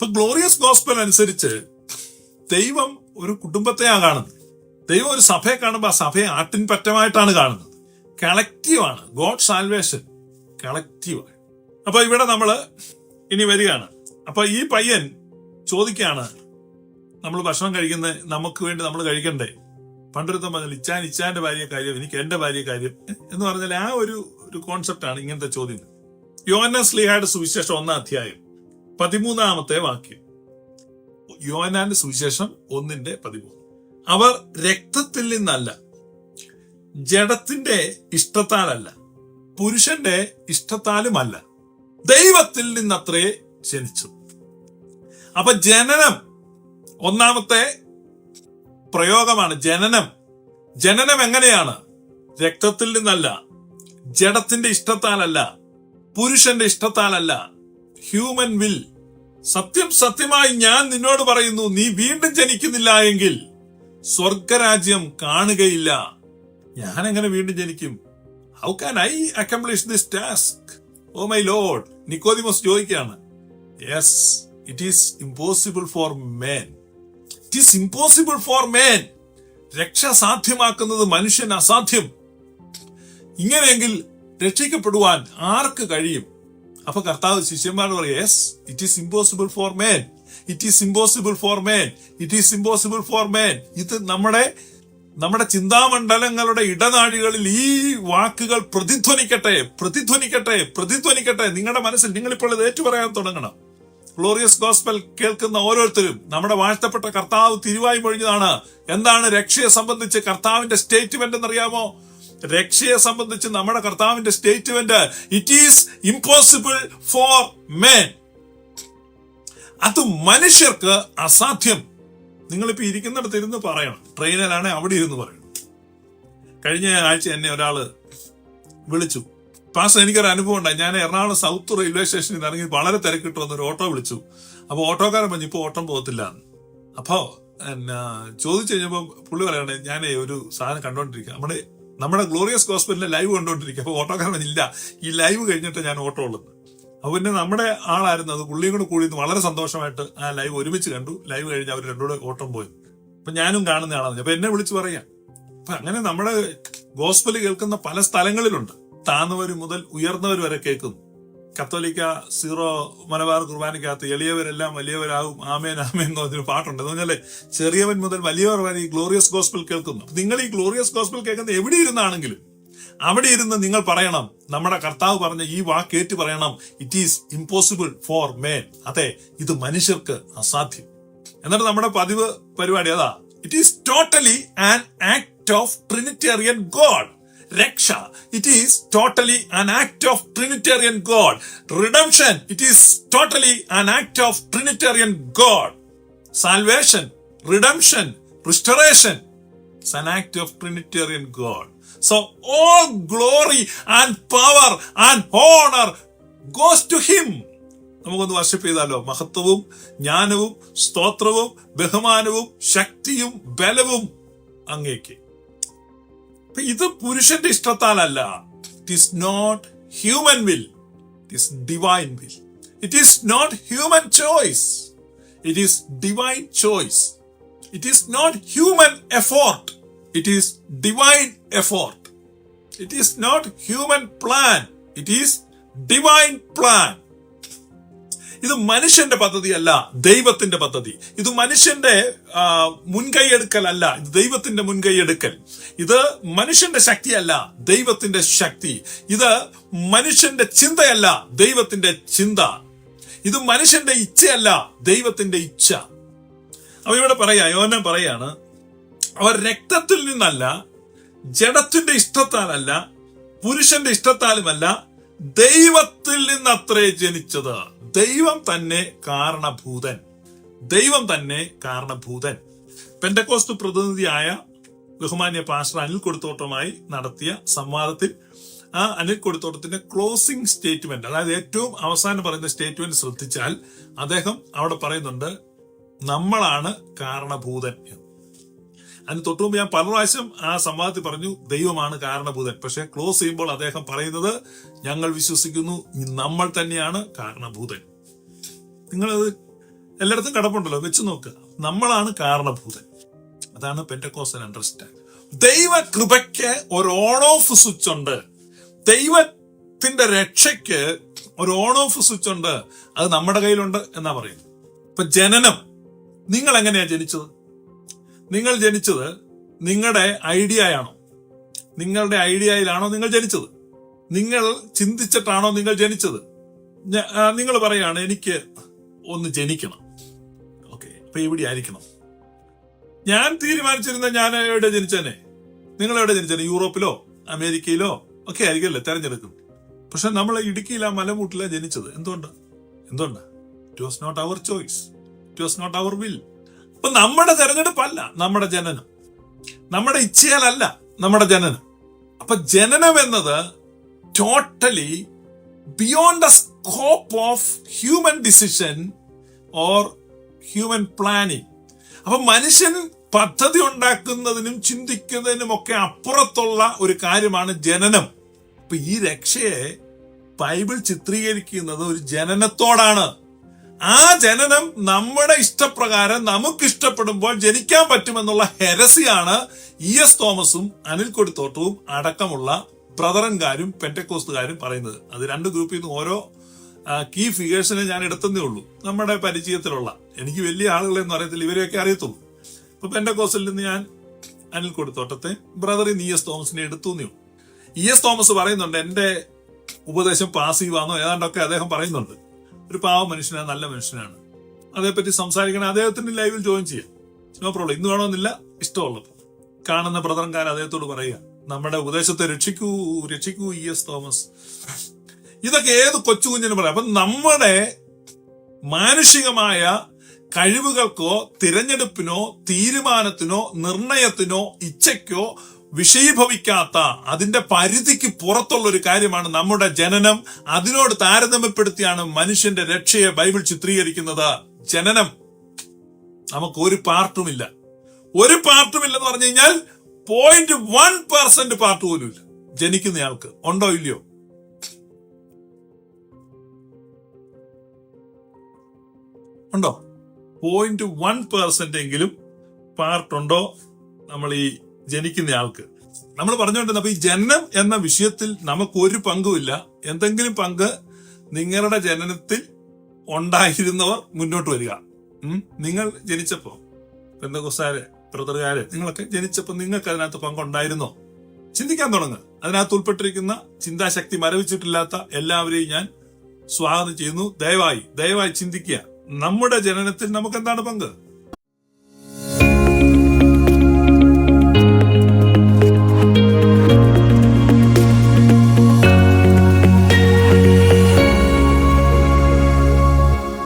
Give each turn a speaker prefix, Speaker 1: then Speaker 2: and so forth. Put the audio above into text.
Speaker 1: ഇപ്പൊ glorious gospel അനുസരിച്ച് ദൈവം ഒരു കുടുംബത്തെയാണ് കാണുന്നത്. ദൈവം ഒരു സഭയെ കാണുമ്പോൾ ആ സഭയെ ആട്ടിൻ പറ്റമായിട്ടാണ് കാണുന്നത് കളക്റ്റീവാണ് ഗോഡ് സാൽവേഷൻ കളക്റ്റീവാണ് അപ്പൊ ഇവിടെ നമ്മൾ ഇനി വരികയാണ്. അപ്പൊ ഈ പയ്യൻ ചോദിക്കുകയാണ് നമ്മൾ ഭക്ഷണം കഴിക്കുന്ന നമുക്ക് വേണ്ടി നമ്മൾ കഴിക്കണ്ടേ? പണ്ടൊരുത്തം പറഞ്ഞാൽ ഇച്ചാൻ ഇച്ചാന്റെ ഭാര്യ കാര്യം എനിക്ക് എന്റെ ഭാര്യ കാര്യം എന്ന് പറഞ്ഞാൽ ആ ഒരു ഒരു കോൺസെപ്റ്റാണ് ഇങ്ങനത്തെ ചോദ്യം യോനസ് ലിഹായുടെ സുവിശേഷം ഒന്നാം അധ്യായം. പതിമൂന്നാമത്തെ വാക്യം. യോനാന്റെ സുവിശേഷം ഒന്നിന്റെ പതിമൂന്ന്. അവർ രക്തത്തിൽ നിന്നല്ല ജഡത്തിന്റെ ഇഷ്ടത്താലല്ല പുരുഷന്റെ ഇഷ്ടത്താലുമല്ല ദൈവത്തിൽ നിന്നത്രേ ജനിച്ചു. അപ്പൊ ജനനം ഒന്നാമത്തെ പ്രയോഗമാണ് ജനനം. ജനനം എങ്ങനെയാണ്? രക്തത്തിൽ നിന്നല്ല ജഡത്തിന്റെ ഇഷ്ടത്താലല്ല പുരുഷന്റെ ഇഷ്ടത്താലല്ല ഹ്യൂമൻ വിൽ സത്യം സത്യമായി ഞാൻ നിന്നോട് പറയുന്നു നീ വീണ്ടും ജനിക്കുന്നില്ല എങ്കിൽ സ്വർഗരാജ്യം കാണുകയില്ല. ഞാൻ എങ്ങനെ വീണ്ടും ജനിക്കും? How can I accomplish this task oh my Lord Nicodemus ചോദിക്കുകയാണ്. Yes it is impossible for man it is impossible for man രക്ഷ സാധ്യമാക്കുന്നത് മനുഷ്യൻ അസാധ്യം. ഇങ്ങനെയെങ്കിൽ രക്ഷിക്കപ്പെടുവാൻ ആർക്ക് കഴിയും? അപ്പൊ കർത്താവ് ശിഷ്യന്മാരോട് പറയും yes it is impossible for man it is impossible for man it is impossible for man ഇത് നമ്മുടെ നമ്മുടെ ചിന്താമണ്ഡലങ്ങളുടെ ഇടനാഴികളിൽ ഈ വാക്കുകൾ പ്രതിധ്വനിക്കട്ടെ പ്രതിധ്വനിക്കട്ടെ പ്രതിധ്വനിക്കട്ടെ. നിങ്ങളുടെ മനസ്സിൽ നിങ്ങൾ ഇപ്പോൾ ഇത് ഏറ്റുപറയാൻ തുടങ്ങണം. ഗ്ലോറിയസ് ഗോസ്പൽ കേൾക്കുന്ന ഓരോരുത്തരും നമ്മുടെ വാഴ്ത്തപ്പെട്ട കർത്താവ് തിരുവായി മൊഴിഞ്ഞതാണ് എന്താണ് രക്ഷയെ സംബന്ധിച്ച് കർത്താവിന്റെ സ്റ്റേറ്റ്മെന്റ് എന്നറിയാമോ? രക്ഷയെ സംബന്ധിച്ച് നമ്മുടെ കർത്താവിന്റെ statement it is impossible for man അത് മനുഷ്യർക്ക് അസാധ്യം. നിങ്ങളിപ്പോ ഇരിക്കുന്നിടത്ത് ഇരുന്ന് പറയണം. ട്രെയിനിലാണെ അവിടെ ഇരുന്ന് പറയണം. കഴിഞ്ഞ ആഴ്ച എന്നെ ഒരാൾ വിളിച്ചു. പാസ് എനിക്കൊരു അനുഭവം ഉണ്ടായി. ഞാൻ എറണാകുളം സൗത്ത് റെയിൽവേ സ്റ്റേഷനിൽ ഇറങ്ങി വളരെ തിരക്കിട്ട് വന്നൊരു ഓട്ടോ വിളിച്ചു. അപ്പോൾ ഓട്ടോക്കാരൻ പറഞ്ഞു ഇപ്പൊ ഓട്ടം പോകത്തില്ല അപ്പോൾ അപ്പോ എന്നാ ചോദിച്ചു കഴിഞ്ഞപ്പോ പുള്ളി പറയണേ ഞാൻ ഒരു സാധനം കണ്ടോണ്ടിരിക്കുക നമ്മുടെ നമ്മുടെ ഗ്ലോറിയസ് ഹോസ്പിറ്റലിലെ ലൈവ് കണ്ടുകൊണ്ടിരിക്കും അപ്പൊ ഓട്ടോക്കാരൻ ഇല്ല. ഈ ലൈവ് കഴിഞ്ഞിട്ട് ഞാൻ ഓട്ടോ ഉള്ളത്. അപ്പൊ പിന്നെ നമ്മുടെ ആളായിരുന്നു. അത് പുള്ളിയും കൂടെ കൂടി വളരെ സന്തോഷമായിട്ട് ആ ലൈവ് ഒരുമിച്ച് കണ്ടു. ലൈവ് കഴിഞ്ഞ് അവർ രണ്ടുകൂടെ ഓട്ടം പോയി. അപ്പൊ ഞാനും കാണുന്ന ആളാണ്. അപ്പൊ എന്നെ വിളിച്ച് പറയാം. അപ്പൊ അങ്ങനെ നമ്മുടെ ഗോസ്പൽ കേൾക്കുന്ന പല സ്ഥലങ്ങളിലുണ്ട്. താന്നവർ മുതൽ ഉയർന്നവർ വരെ കേൾക്കുന്നു. കത്തോലിക്ക സീറോ മലബാർ കുർബാനയ്ക്കകത്ത് എളിയവരെല്ലാം വലിയവരാകും. ആമേൻ ആമേൻ എന്ന് പറഞ്ഞൊരു പാട്ടുണ്ട്. എന്ന് പറഞ്ഞാൽ ചെറിയവൻ മുതൽ വലിയവർ വരെ ഈ ഗ്ലോറിയസ് ഗോസ്പൽ കേൾക്കുന്നു. നിങ്ങൾ ഈ ഗ്ലോറിയസ് ഗോസ്പൽ കേൾക്കുന്നത് എവിടെ ഇരുന്നാണെങ്കിലും അവിടെ ഇരുന്ന് നിങ്ങൾ പറയണം. നമ്മുടെ കർത്താവ് പറഞ്ഞ ഈ വാക്ക് ഏറ്റു പറയണം. It is impossible for man അതെ ഇത് മനുഷ്യർക്ക് അസാധ്യം. എന്നിട്ട് നമ്മുടെ പതിവ് പരിപാടി അതാ. It is totally an act of Trinitarian God രക്ഷ. It is totally an act of Trinitarian God redemption it is totally an act of Trinitarian God salvation redemption restoration It's an act of Trinitarian God. So all glory and power and honor goes to Him. നമുക്കൊന്ന് worship ചെയ്താലോ? മഹത്വവും ജ്ഞാനവും സ്തോത്രവും ബഹുമാനവും ശക്തിയും ബലവും അങ്ങേക്ക്. ഇത് പുരുഷന്റെ ഇഷ്ടത്താലല്ല. It is not human will it is divine will it is not human choice it is divine choice it is not human effort it is divine effort it is not human plan it is divine plan ഇത് മനുഷ്യന്റെ പദ്ധതിയല്ല ദൈവത്തിന്റെ പദ്ധതി. ഇത് മനുഷ്യന്റെ മുൻകൈയെടുക്കലല്ല. ഇത് ദൈവത്തിന്റെ മുൻകൈയെടുക്കൽ. ഇത് മനുഷ്യന്റെ ശക്തിയല്ല ദൈവത്തിന്റെ ശക്തി. ഇത് മനുഷ്യന്റെ ചിന്തയല്ല ദൈവത്തിന്റെ ചിന്ത. ഇത് മനുഷ്യന്റെ ഇച്ഛയല്ല ദൈവത്തിന്റെ ഇച്ഛ. അവ ഇവിടെ പറയാ യോന പറയാണ് അവർ രക്തത്തിൽ നിന്നല്ല ജഡത്തിന്റെ ഇഷ്ടത്താലല്ല പുരുഷന്റെ ഇഷ്ടത്താലുമല്ല ദൈവത്തിൽ നിന്നത്രേ ജനിച്ചത്. ദൈവം തന്നെ കാരണഭൂതൻ. ദൈവം തന്നെ കാരണഭൂതൻ. പെന്റക്കോസ്റ്റ് പ്രതിനിധിയായ ബഹുമാന്യ പാസ്റ്റർ അനിൽ കൊടുത്തോട്ടമായി നടത്തിയ സംവാദത്തിൽ ആ അനിൽ കൊടുത്തോട്ടത്തിന്റെ ക്ലോസിംഗ് സ്റ്റേറ്റ്മെന്റ് അതായത് ഏറ്റവും അവസാനം പറയുന്ന സ്റ്റേറ്റ്മെന്റ് ശ്രദ്ധിച്ചാൽ അദ്ദേഹം അവിടെ പറയുന്നുണ്ട് നമ്മളാണ് കാരണഭൂതൻ എന്ന്. അതിന് തൊട്ടുമുമ്പ് ഞാൻ പല പ്രാവശ്യം ആ സംവാദത്തിൽ പറഞ്ഞു ദൈവമാണ് കാരണഭൂതൻ. പക്ഷെ ക്ലോസ് ചെയ്യുമ്പോൾ അദ്ദേഹം പറയുന്നത് ഞങ്ങൾ വിശ്വസിക്കുന്നു നമ്മൾ തന്നെയാണ് കാരണഭൂതൻ. നിങ്ങളത് എല്ലായിടത്തും കടപ്പുണ്ടല്ലോ വെച്ച് നോക്കുക നമ്മളാണ് കാരണഭൂതൻ. അതാണ് പെന്റക്കോസൻ അണ്ടർസ്റ്റാൻഡ് ദൈവ കൃപയ്ക്ക് ഒരു ഓൺ ഓഫ് സ്വിച്ച് ഉണ്ട്. ദൈവത്തിന്റെ രക്ഷയ്ക്ക് ഒരു ഓൺ ഓഫ് സ്വിച്ച് ഉണ്ട്. അത് നമ്മുടെ കയ്യിലുണ്ട് എന്നാ പറയുന്നത്. ഇപ്പൊ ജനനം നിങ്ങൾ എങ്ങനെയാ ജനിച്ചത്? നിങ്ങൾ ജനിച്ചത് നിങ്ങളുടെ ഐഡിയയാണോ? നിങ്ങളുടെ ഐഡിയയിലാണോ നിങ്ങൾ ജനിച്ചത്? നിങ്ങൾ ചിന്തിച്ചിട്ടാണോ നിങ്ങൾ ജനിച്ചത്? നിങ്ങൾ പറയാണ് എനിക്ക് ഒന്ന് ജനിക്കണം. ഓക്കെ അപ്പൊ എവിടെ ആയിരിക്കണം. ഞാൻ തീരുമാനിച്ചിരുന്ന ഞാൻ എവിടെ ജനിച്ചേനെ? നിങ്ങൾ എവിടെ ജനിച്ചേനെ? യൂറോപ്പിലോ അമേരിക്കയിലോ? ഒക്കെ ആയിരിക്കല്ലേ തെരഞ്ഞെടുക്കും. പക്ഷെ നമ്മൾ ഇടുക്കിയിൽ ആ മലമൂട്ടില ജനിച്ചത്. എന്തുകൊണ്ട്? എന്തുകൊണ്ട്? It was not our choice it was not our will അപ്പൊ നമ്മുടെ തെരഞ്ഞെടുപ്പല്ല നമ്മുടെ ജനനം. നമ്മുടെ ഇച്ഛയാലല്ല നമ്മുടെ ജനനം. അപ്പൊ ജനനം എന്നത് totally beyond the scope of human decision or human planning അപ്പൊ മനുഷ്യൻ പദ്ധതി ഉണ്ടാക്കുന്നതിനും ചിന്തിക്കുന്നതിനും ഒക്കെ അപ്പുറത്തുള്ള ഒരു കാര്യമാണ് ജനനം. അപ്പൊ ഈ രക്ഷയെ ബൈബിൾ ചിത്രീകരിക്കുന്നത് ഒരു ജനനത്തോടാണ്. ആ ജനനം നമ്മുടെ ഇഷ്ടപ്രകാരം നമുക്ക് ഇഷ്ടപ്പെടുമ്പോൾ ജനിക്കാൻ പറ്റുമെന്നുള്ള ഹെരസിയാണ് ഇ എസ് തോമസും അനിൽ കൊടിത്തോട്ടവും അടക്കമുള്ള ബ്രദറൻകാരും പെന്റക്കോസ്തുകാരും പറയുന്നത്. അത് രണ്ട് ഗ്രൂപ്പിൽ നിന്ന് ഓരോ കീ ഫിഗേഴ്സിനെ ഞാൻ എടുത്തതേ ഉള്ളൂ. നമ്മുടെ പരിചയത്തിലുള്ള. എനിക്ക് വലിയ ആളുകളെന്ന് അറിയത്തില്ല ഇവരെയൊക്കെ അറിയത്തുള്ളൂ. ഇപ്പൊ പെന്റക്കോസിൽ നിന്ന് ഞാൻ അനിൽ കൊടിത്തോട്ടത്തെ ബ്രദർ ഇ എസ് തോമസിനെ എടുത്തു എന്നേ. ഇ എസ് തോമസ് പറയുന്നുണ്ട് എന്റെ ഉപദേശം പാസീവാന്നോ ഏതാണ്ടൊക്കെ അദ്ദേഹം പറയുന്നുണ്ട്. ഒരു പാവ മനുഷ്യനാണ് നല്ല മനുഷ്യനാണ്. അതേപ്പറ്റി സംസാരിക്കണം. അദ്ദേഹത്തിന്റെ ലൈവിൽ ജോയിൻ ചെയ്യാം. നോ പ്രോബ്ലം ഇന്ന് വേണമെന്നില്ല ഇഷ്ടമുള്ളപ്പോൾ. കാണുന്ന ബ്രദറൻകാർ അദ്ദേഹത്തോട് പറയുക. നമ്മുടെ ഉപദേശത്തെ രക്ഷിക്കൂ രക്ഷിക്കൂ ഇ എസ് തോമസ്. ഇതൊക്കെ ഏത് കൊച്ചു കുഞ്ഞിനും പറയാം. അപ്പൊ നമ്മുടെ മാനുഷികമായ കഴിവുകൾക്കോ തിരഞ്ഞെടുപ്പിനോ തീരുമാനത്തിനോ നിർണയത്തിനോ ഇച്ഛയ്ക്കോ വിഷയീഭവിക്കാത്ത അതിന്റെ പരിധിക്ക് പുറത്തുള്ള ഒരു കാര്യമാണ് നമ്മുടെ ജനനം. അതിനോട് താരതമ്യപ്പെടുത്തിയാണ് മനുഷ്യന്റെ രക്ഷയെ ബൈബിൾ ചിത്രീകരിക്കുന്നത്. ജനനം. നമുക്ക് ഒരു പാർട്ടുമില്ല. ഒരു പാർട്ടുമില്ലെന്ന് പറഞ്ഞു കഴിഞ്ഞാൽ പോയിന്റ് വൺ പെർസെന്റ് പാർട്ട് പോലും ഇല്ല. ജനിക്കുന്നയാൾക്ക് ഉണ്ടോ ഇല്ലയോ? ഉണ്ടോ? പോയിന്റ് വൺ പെർസെന്റ് എങ്കിലും പാർട്ടുണ്ടോ? നമ്മൾ ഈ ജനിക്കുന്ന ആൾക്ക് നമ്മൾ പറഞ്ഞുകൊണ്ടിരുന്ന അപ്പൊ ഈ ജനനം എന്ന വിഷയത്തിൽ നമുക്ക് ഒരു പങ്കുമില്ല. എന്തെങ്കിലും പങ്ക് നിങ്ങളുടെ ജനനത്തിൽ ഉണ്ടായിരുന്നവർ മുന്നോട്ട് വരിക? നിങ്ങൾ ജനിച്ചപ്പോ പെന്തകുസാരെ ബ്രദറുകാര് നിങ്ങളൊക്കെ ജനിച്ചപ്പോ നിങ്ങൾക്ക് അതിനകത്ത് പങ്കുണ്ടായിരുന്നോ? ചിന്തിക്കാൻ തുടങ്ങുക അതിനകത്ത് ഉൾപ്പെട്ടിരിക്കുന്ന ചിന്താശക്തി മരവിച്ചിട്ടില്ലാത്ത എല്ലാവരെയും ഞാൻ സ്വാഗതം ചെയ്യുന്നു. ദയവായി ദയവായി ചിന്തിക്കുക. നമ്മുടെ ജനനത്തിൽ നമുക്ക് എന്താണ് പങ്ക്?